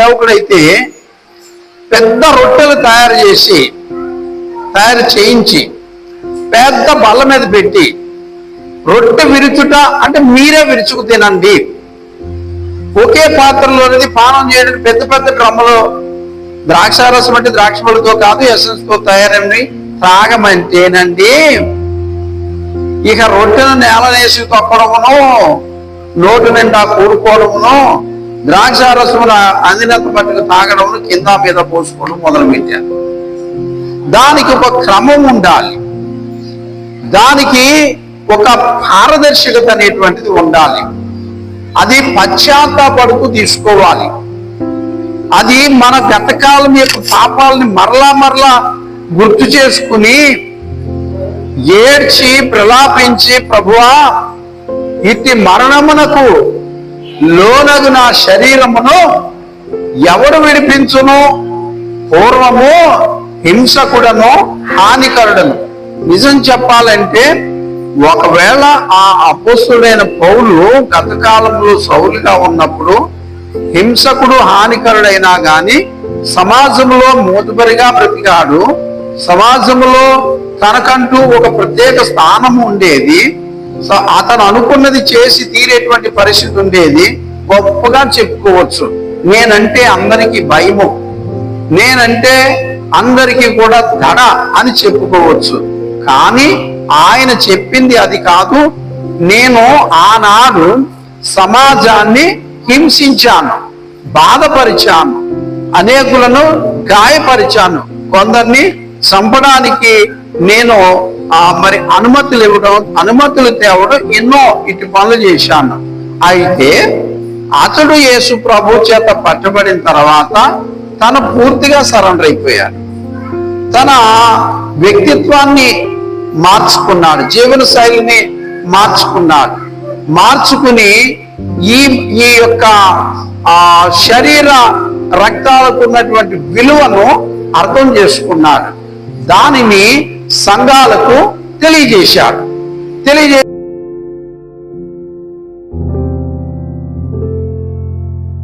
సేవకుడైతే పెద్ద రొట్టెలు తయారు చేసి తయారు చేయించి పెద్ద బల్ల మీద పెట్టి రొట్టె విరుచుట అంటే మీరే విరుచుకు తినండి. ఒకే పాత్రలోనిది పానం చేయడానికి పెద్ద పెద్ద డ్రమ్మలో ద్రాక్షారసం అంటే ద్రాక్ష పళ్ళతో కాదు ఎసెన్స్తో తయారని తయారండి. త్రాగమంటేనండి ఇక రొట్టెను నేలనేసి తొక్కడమును నోటు నిండా ద్రాక్ష ద్రాక్షారసమును అందినంత పట్టుకు తాగడం కింద మీద పోసుకోవడం మొదలు పెట్టారు దానికి ఒక క్రమం ఉండాలి. దానికి ఒక పారదర్శకత అనేటువంటిది ఉండాలి. అది పశ్చాత్తాపడుతూ తీసుకోవాలి. అది మన గతకాలం యొక్క పాపాలని మరలా మరలా గుర్తు చేసుకుని ఏడ్చి ప్రలాపించి ప్రభువా ఇట్టి మరణమునకు లోనదు నా శరీరమును ఎవడు విడిపించును? పూర్వము హింసకుడను హానికరుడను. నిజం చెప్పాలంటే ఒకవేళ ఆ అపోస్తుడైన పౌలు గతకాలంలో సౌలుగా ఉన్నప్పుడు హింసకుడు హానికరుడైనా గాని సమాజంలో మూతుబరిగా బ్రతికాడు. సమాజంలో తనకంటూ ఒక ప్రత్యేక స్థానం ఉండేది. సో అతను అనుకున్నది చేసి తీరేటువంటి పరిస్థితి ఉండేది గొప్పగా చెప్పుకోవచ్చు. నేనంటే అందరికీ భయము. నేనంటే అందరికీ కూడా దడ అని చెప్పుకోవచ్చు. కానీ ఆయన చెప్పింది అది కాదు. నేను ఆనాడు సమాజాన్ని హింసించాను బాధపరిచాను అనేకులను గాయపరిచాను. కొందరిని చంపడానికి నేను ఆ మరి అనుమతులు ఇవ్వడం అనుమతులు తేవడం ఎన్నో ఇటు పనులు చేశాను. అయితే అతడు యేసు ప్రభు చేత పట్టబడిన తర్వాత తను పూర్తిగా సరెండర్ అయిపోయాడు. తన వ్యక్తిత్వాన్ని మార్చుకున్నాడు జీవన శైలిని మార్చుకున్నాడు. మార్చుకుని ఈ ఈ యొక్క ఆ శరీర రక్తాలకు ఉన్నటువంటి విలువను అర్థం చేసుకున్నాడు. దానిని సంఘాలకు తెలియజేశాడు. తెలియజే